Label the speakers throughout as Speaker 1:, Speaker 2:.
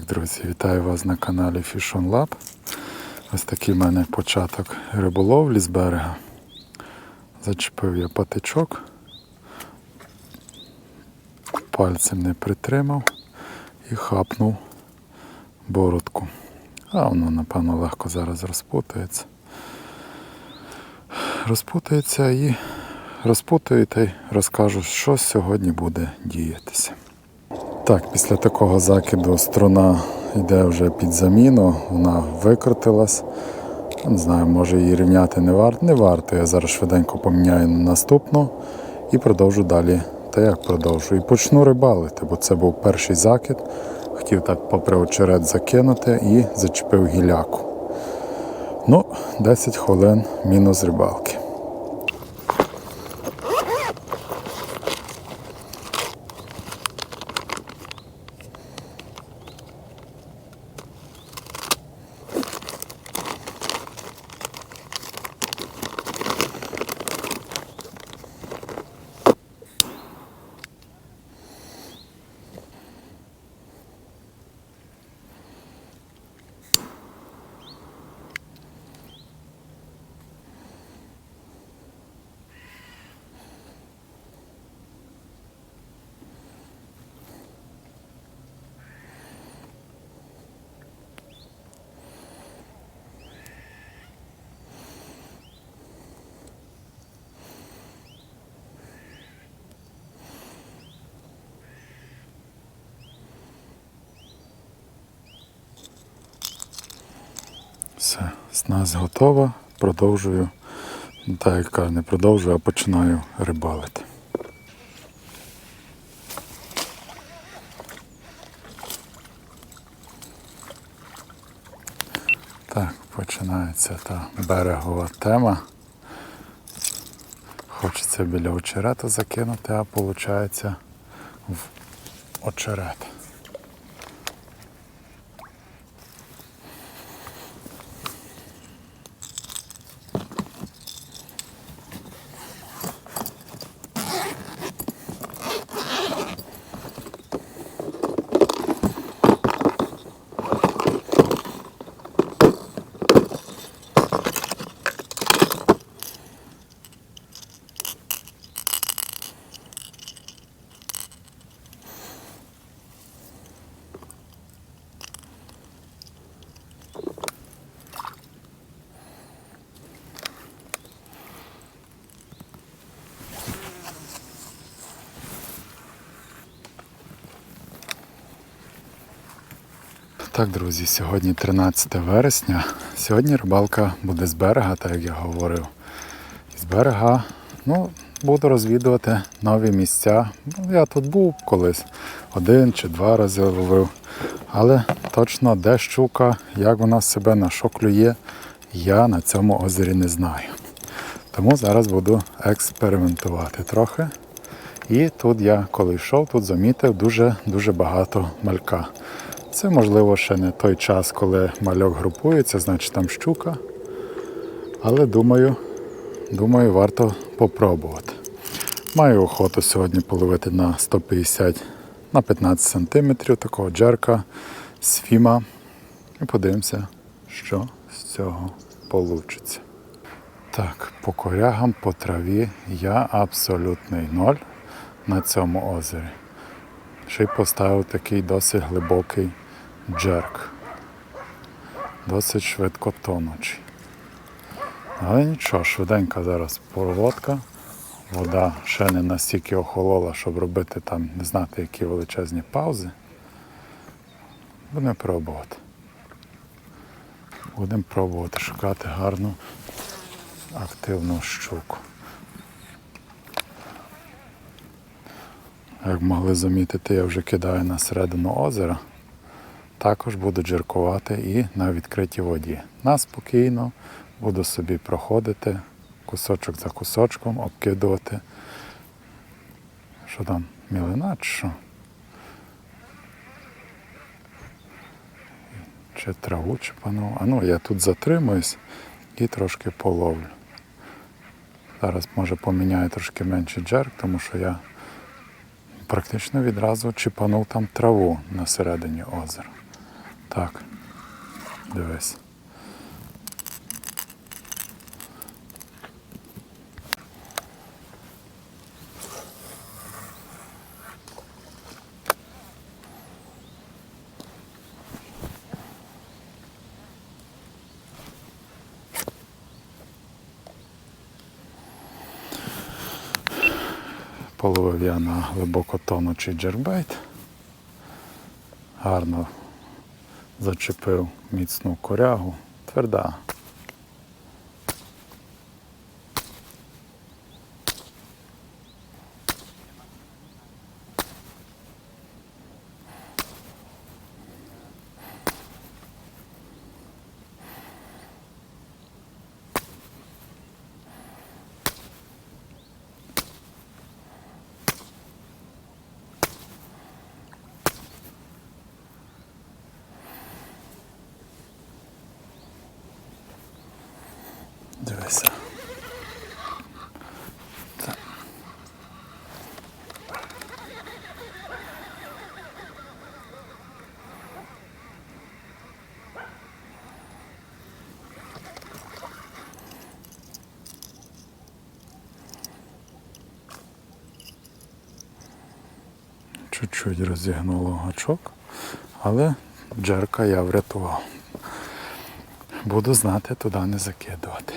Speaker 1: Так, друзі, вітаю вас на каналі Fish on Lab. Ось такий в мене початок риболовлі з берега. Зачепив я патичок, пальцем не притримав і хапнув бородку. А воно, напевно, легко зараз розпутається. Розпутається і розпутаю та й розкажу, що сьогодні буде діятися. Так, після такого закиду струна йде вже під заміну, вона викрутилась. Не знаю, може її рівняти не варто. Не варто. Я зараз швиденько поміняю на наступну і продовжу далі. Та як продовжу? І почну рибалити, бо це був перший закид. Хотів так попри очерет закинути і зачепив гіляку. Ну, 10 хвилин мінус рибалки. Все, снасть готова. Продовжую. Ну, Так, яка не продовжую, а починаю рибалити. Так, починається та берегова тема. Хочеться біля очерета закинути, а виходить в очерет. Так, друзі, сьогодні 13 вересня. Сьогодні рибалка буде з берега, так як я говорив. З берега ну, буду розвідувати нові місця. Ну, Я тут був колись один чи два рази ловив. Але точно де щука, як вона себе на що клює, я на цьому озері не знаю. Тому зараз буду експериментувати трохи. І тут я, коли йшов, тут замітив дуже-дуже багато малька. Це можливо ще не той час, коли мальок групується, значить там щука. Але думаю, думаю, варто попробувати. Маю охоту сьогодні половити на 150 на 15 см такого джерка з фіма. І подивимося, що з цього вийде. Так, по корягам, по траві я абсолютний ноль на цьому озері. Ще й поставив такий досить глибокий джерк. Досить швидко тонучий. Але нічого, швиденька зараз проводка. Вода ще не настільки охолола, щоб робити там, не знати, які величезні паузи. Будемо пробувати. Будемо пробувати шукати гарну активну щуку. Як могли замітити, я вже кидаю на середину озера. Також буду джеркувати і на відкритій воді. На спокійно буду собі проходити кусочок за кусочком, обкидувати. Що там, мілина чи що? Чи траву чіпану. А ну, я тут затримуюсь і трошки половлю. Зараз може поміняю трошки менший джерк, тому що я практично відразу чіпанув там траву на середині озера. Так. Дивись. Половив я на глибоко тонучий джербейт. Гарно зачепив міцну корягу. Тверда. Так. Чуть-чуть розігнуло гачок, але джерка я врятував. Буду знати туди не закидувати.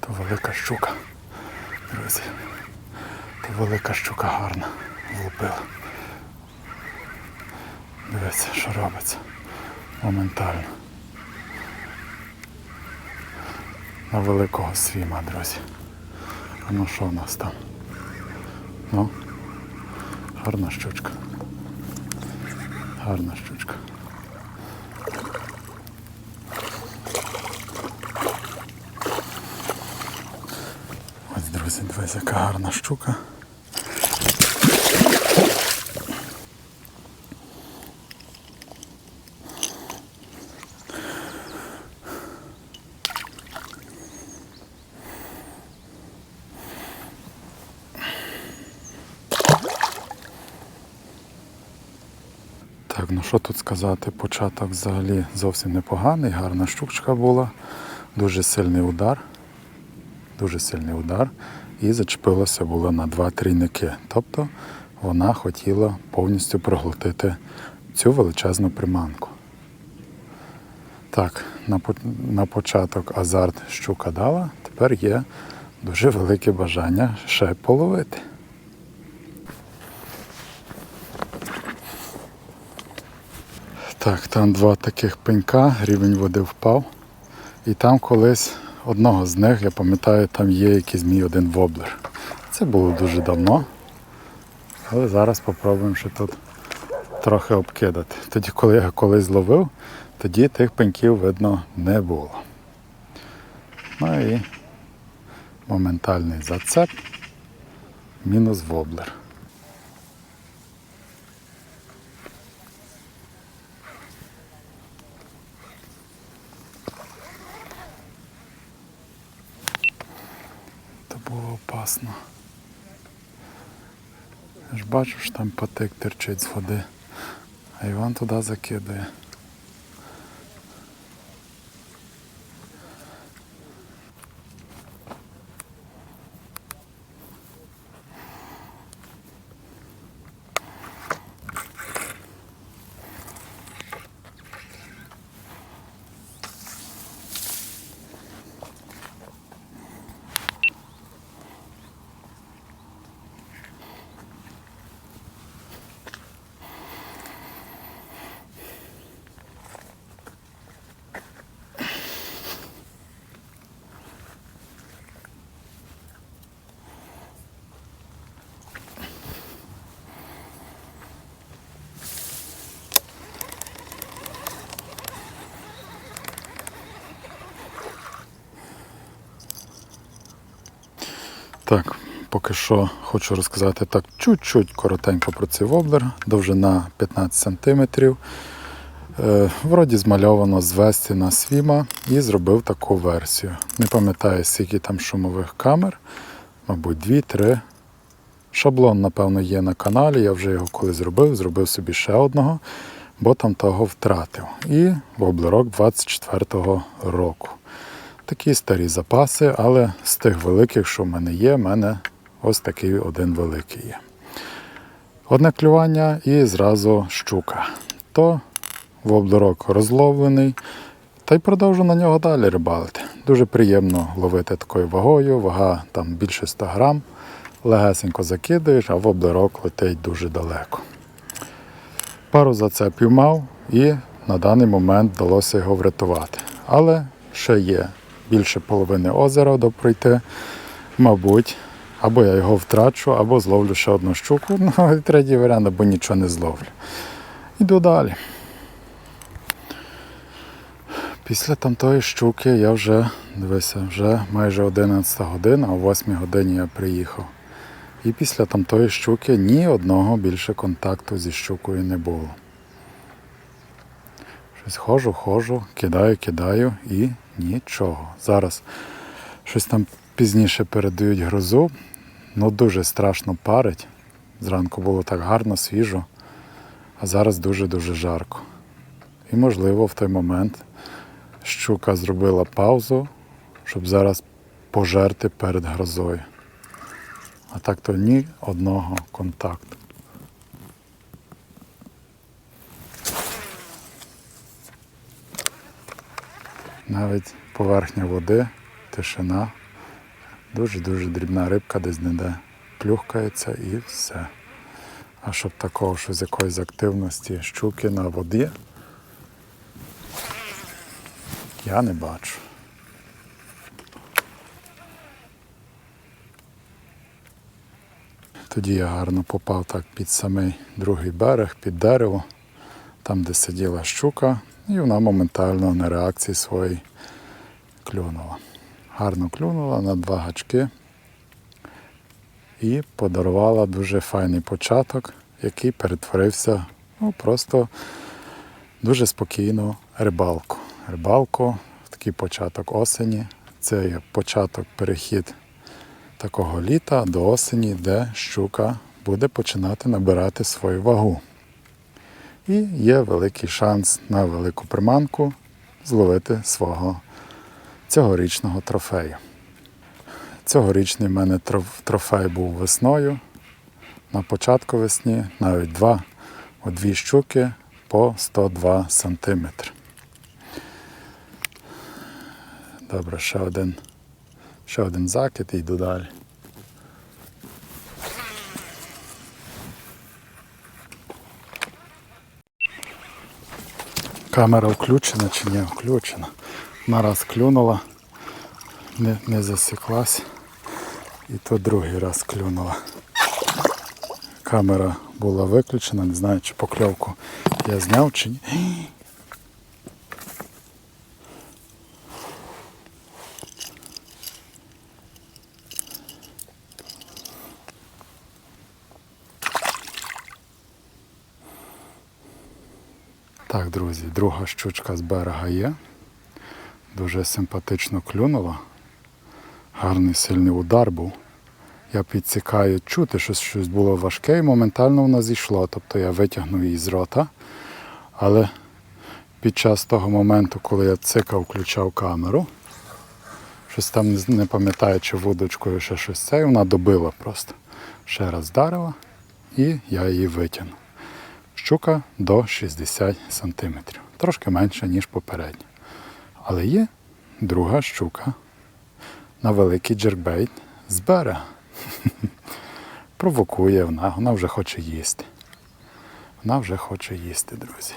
Speaker 1: То велика щука, друзі. То велика щука гарна влупила. Дивіться, що робиться. Моментально. На великого свіма, друзі. А ну що у нас там? Ну, гарна щучка. Гарна щучка. Ось, дивись, яка гарна щука. Так, ну що тут сказати, початок взагалі зовсім непоганий, гарна штучка була, дуже сильний удар, дуже сильний удар, і зачепилася було на два трійники. Тобто вона хотіла повністю проглотити цю величезну приманку. Так, на початок азарт щука дала, тепер є дуже велике бажання ще половити. Так, там два таких пенька, рівень води впав. І там колись одного з них, я пам'ятаю, там є якийсь мій один воблер. Це було дуже давно. Але зараз спробуємо ще тут трохи обкидати. Тоді, коли я колись зловив, тоді тих пеньків видно не було. Ну і моментальний зацеп, мінус воблер. Це було опасно. Я ж бачу, там потик терчить з води, а Іван туди закидає. Так, поки що хочу розказати так чуть-чуть коротенько про цей воблер. Довжина 15 см. Е, вроді змальовано з Весті на Свіма і зробив таку версію. Не пам'ятаю, скільки там шумових камер, мабуть, 2-3. Шаблон, напевно, є на каналі. Я вже його коли зробив, зробив собі ще одного, бо там того втратив. І воблерок 24-го року. Такі старі запаси, але з тих великих, що в мене є, в мене ось такий один великий є. Одне клювання і зразу щука. То воблерок розловлений, та й продовжу на нього далі рибалити. Дуже приємно ловити такою вагою, вага там більше 100 грам. Легесенько закидаєш, а воблерок летить дуже далеко. Пару зацепів мав і на даний момент вдалося його врятувати. Але ще є більше половини озера до пройти. Мабуть, або я його втрачу, або зловлю ще одну щуку. Ну, третій варіант, або нічого не зловлю. Іду далі. Після тамтої щуки я вже, дивися, вже майже 11 година, а о 8 годині я приїхав. І після тамтої щуки ні одного більше контакту зі щукою не було. Щось ходжу, ходжу, кидаю, кидаю і нічого. Зараз щось там пізніше передають грозу, ну дуже страшно парить. Зранку було так гарно, свіжо, а зараз дуже-дуже жарко. І, можливо, в той момент щука зробила паузу, щоб зараз пожерти перед грозою. А так то ні одного контакту. Навіть поверхня води, тишина, дуже-дуже дрібна рибка десь не плюхкається і все. А щоб такого щось якоїсь активності щуки на воді, я не бачу. Тоді я гарно попав так під самий другий берег, під дерево, там, де сиділа щука, і вона моментально на реакції своїй клюнула. Гарно клюнула на два гачки і подарувала дуже файний початок, який перетворився ну, просто дуже спокійну рибалку. Рибалку в такий початок осені. Це є початок перехід такого літа до осені, де щука буде починати набирати свою вагу. І є великий шанс на велику приманку зловити свого цьогорічного трофею. Цьогорічний в мене трофей був весною. На початку весні навіть два, о дві щуки по 102 см. Добре, ще один, ще один закид і йду далі. Камера включена чи не включена. Нараз клюнула, не, не засіклась. І то другий раз клюнула. Камера була виключена, не знаю, чи покльовку я зняв чи ні. Друзі, друга щучка з берега є. Дуже симпатично клюнула. Гарний сильний удар був. Я підсікаю чути, що щось було важке і моментально вона зійшла. Тобто я витягнув її з рота. Але під час того моменту, коли я цикав, включав камеру, щось там не- пам'ятаю, чи вудочкою ще щось це, і вона добила просто. Ще раз вдарила і я її витягнув. Щука до 60 см. Трошки менше, ніж попередня. Але є друга щука на великий джербейт з берега. Провокує вона, вона вже хоче їсти. Вона вже хоче їсти, друзі.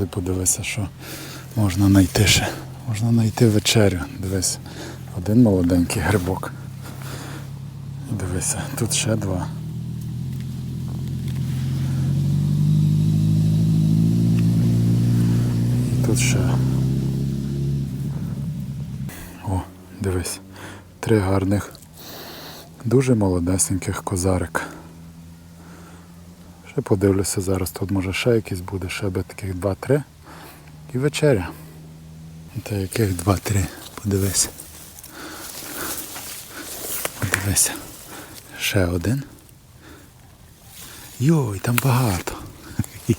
Speaker 1: А подивися, що можна знайти ще. Можна знайти вечерю. Дивись, один молоденький грибок. Дивися, тут ще два. І тут ще. О, дивись. Три гарних, дуже молодесеньких козарик. Ще подивлюся зараз, тут може ще якийсь буде, ще би таких два-три. І вечеря. Та яких два-три, подивись. Подивися. Ще один. Йой, там багато.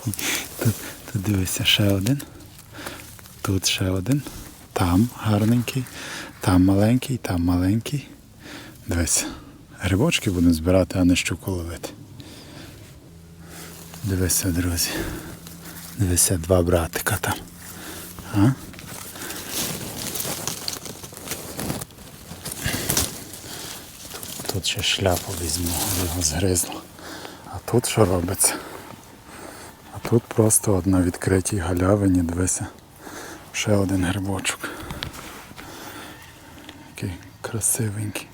Speaker 1: Тут, тут дивися, ще один. Тут ще один. Там гарненький, там маленький, там маленький. Дивись. Грибочки будемо збирати, а не щуку ловити. Дивися, друзі. Дивися, два братика там. А? Тут ще шляпу візьму, його згризло. А тут що робиться? А тут просто от на відкритій галявині, дивися, ще один грибочок. Який красивенький.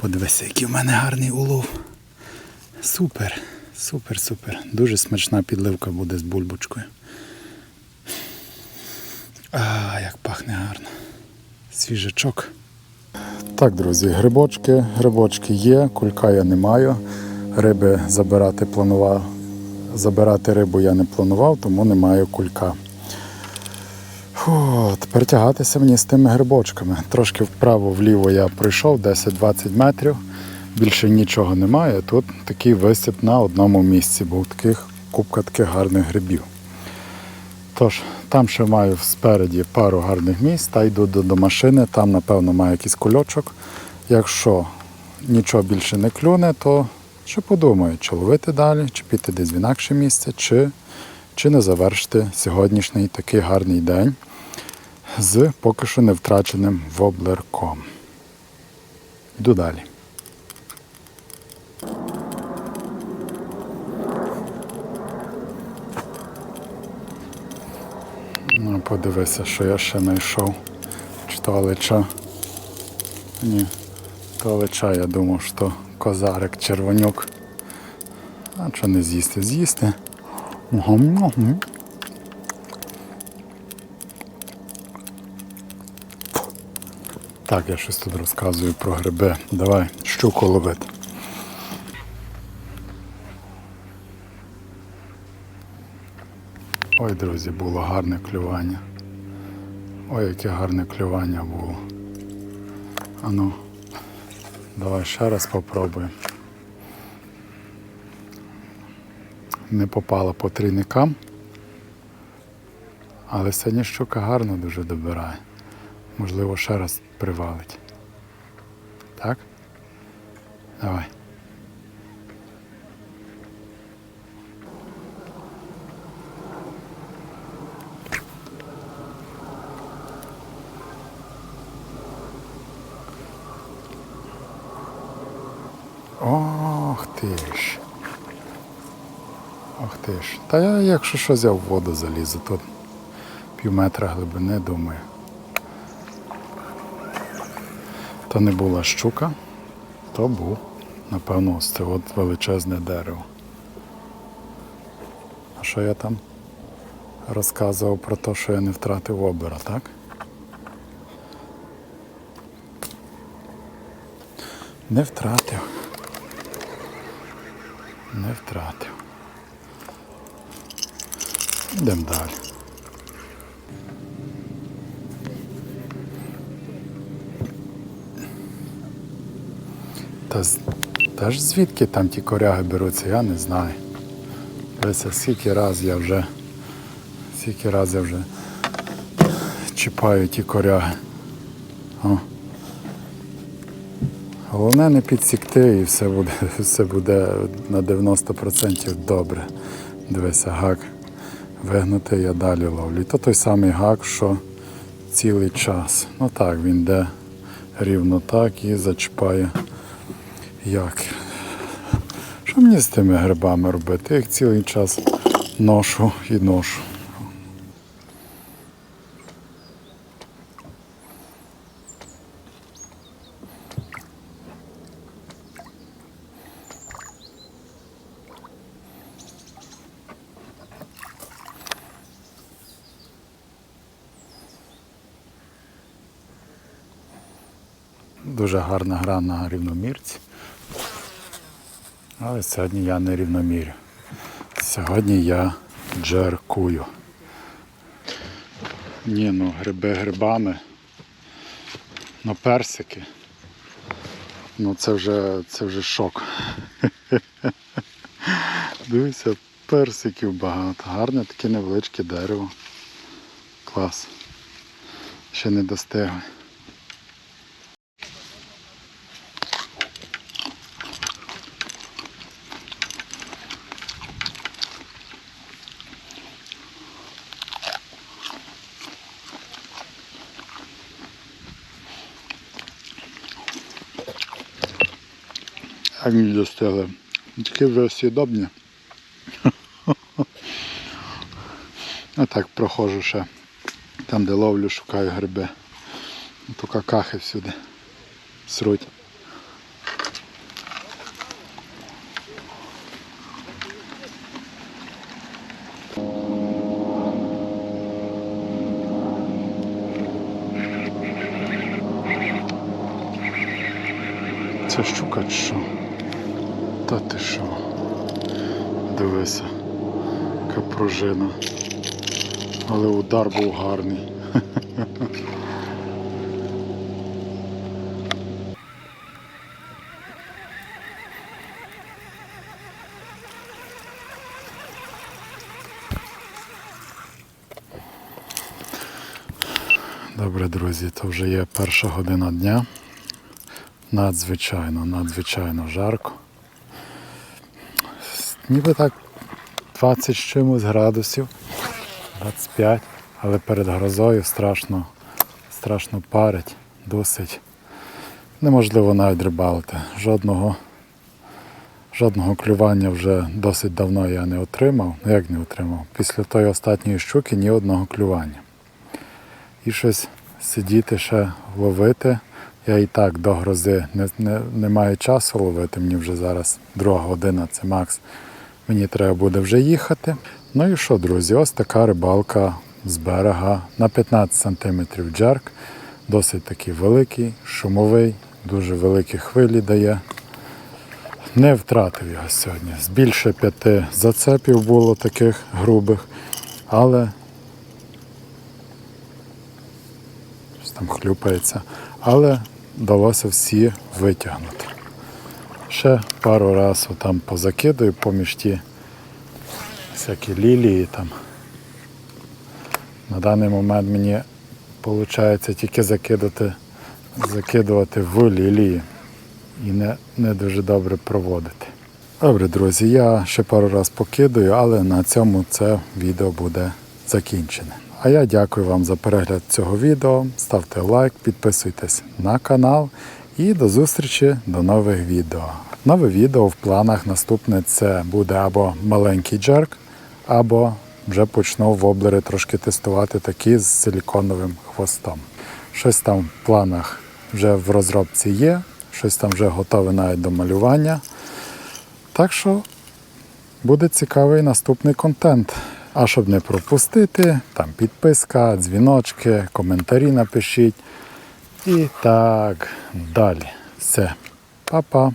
Speaker 1: Подивися, який в мене гарний улов. Супер, супер, супер. Дуже смачна підливка буде з бульбочкою. А, як пахне гарно. Свіжачок. Так, друзі, грибочки, грибочки є, кулька я не маю. Риби забирати планував. Забирати рибу я не планував, тому не маю кулька. Фу, тепер тягатися мені з тими грибочками. Трошки вправо-вліво я пройшов 10-20 метрів. Більше нічого немає. Тут такий висип на одному місці, був таких купка таких гарних грибів. Тож, там ще маю спереді пару гарних місць, та йду до, до машини, там, напевно, маю якийсь кульочок. Якщо нічого більше не клюне, то ще подумаю, чи ловити далі, чи піти десь в інакше місце, чи, чи не завершити сьогоднішній такий гарний день з поки що не втраченим воблерком. Йду далі. Ну, подивися, що я ще знайшов. Чи то алеча? Ні, то алеча, я думав, що козарик червонюк. А що не з'їсти? З'їсти. Угу, угу. Так, я щось тут розказую про гриби. Давай, щуку ловити. Ой, друзі, було гарне клювання. Ой, яке гарне клювання було. Ану, давай ще раз попробуємо. Не попала по трійникам, але сьогодні щука гарно дуже добирає. Можливо, ще раз привалить. Так? Давай. Ох ти ж. Ох ти ж. Та я, якщо щось я в воду залізу, то пів метра глибини, думаю. То не була щука, то був, напевно, це от величезне дерево. А що я там розказував про те, що я не втратив обера, так? Не втратив. Не втратив. Йдемо далі. Та, та ж звідки там ті коряги беруться, я не знаю. Дивися, скільки раз я вже, скільки раз я вже чіпаю ті коряги. О. Головне не підсікти і все буде, все буде на 90% добре. Дивися, гак вигнути, я далі ловлю. І то той самий гак, що цілий час. Ну так, він йде рівно так і зачіпає як Що мені з тими грибами робити? Я їх цілий час ношу і ношу. Дуже гарна гра на рівномірці. Але сьогодні я не рівномірю. Сьогодні я джеркую. Ні, ну гриби грибами. Ну персики. Ну це вже це вже шок. Дивися, персиків багато. Гарне таке невеличке дерево. Клас. Ще не достигли. Як мені достигли. Такі вже сідобні. А так проходжу ще. Там, де ловлю, шукаю гриби. То какахи всюди. Сруть. Це щука чи що? Та ти що? Дивися, яка. Але удар був гарний. Добре, друзі, то вже є перша година дня. Надзвичайно, надзвичайно жарко. Ніби так 20 з чимось градусів, 25, але перед грозою страшно, страшно парить, досить. Неможливо навіть рибалити. Жодного, жодного клювання вже досить давно я не отримав. Ну як не отримав? Після тої останньої щуки ні одного клювання. І щось сидіти ще ловити. Я і так до грози не, не, не маю часу ловити, мені вже зараз друга година, це макс. Мені треба буде вже їхати. Ну і що, друзі, ось така рибалка з берега на 15 см джерк. Досить такий великий, шумовий, дуже великі хвилі дає. Не втратив його сьогодні. З більше п'яти зацепів було таких грубих, але щось там хлюпається. Але вдалося всі витягнути. Ще пару разів там позакидаю поміж ті всякі лілії там. На даний момент мені виходить тільки закидати, закидувати в лілії і не, не дуже добре проводити. Добре, друзі, я ще пару разів покидаю, але на цьому це відео буде закінчене. А я дякую вам за перегляд цього відео. Ставте лайк, підписуйтесь на канал і до зустрічі до нових відео. Нове відео в планах наступне це буде або маленький джерк, або вже почну воблери трошки тестувати такі з силіконовим хвостом. Щось там в планах вже в розробці є, щось там вже готове навіть до малювання. Так що буде цікавий наступний контент. А щоб не пропустити, там підписка, дзвіночки, коментарі напишіть. І так далі. Все. Па-па.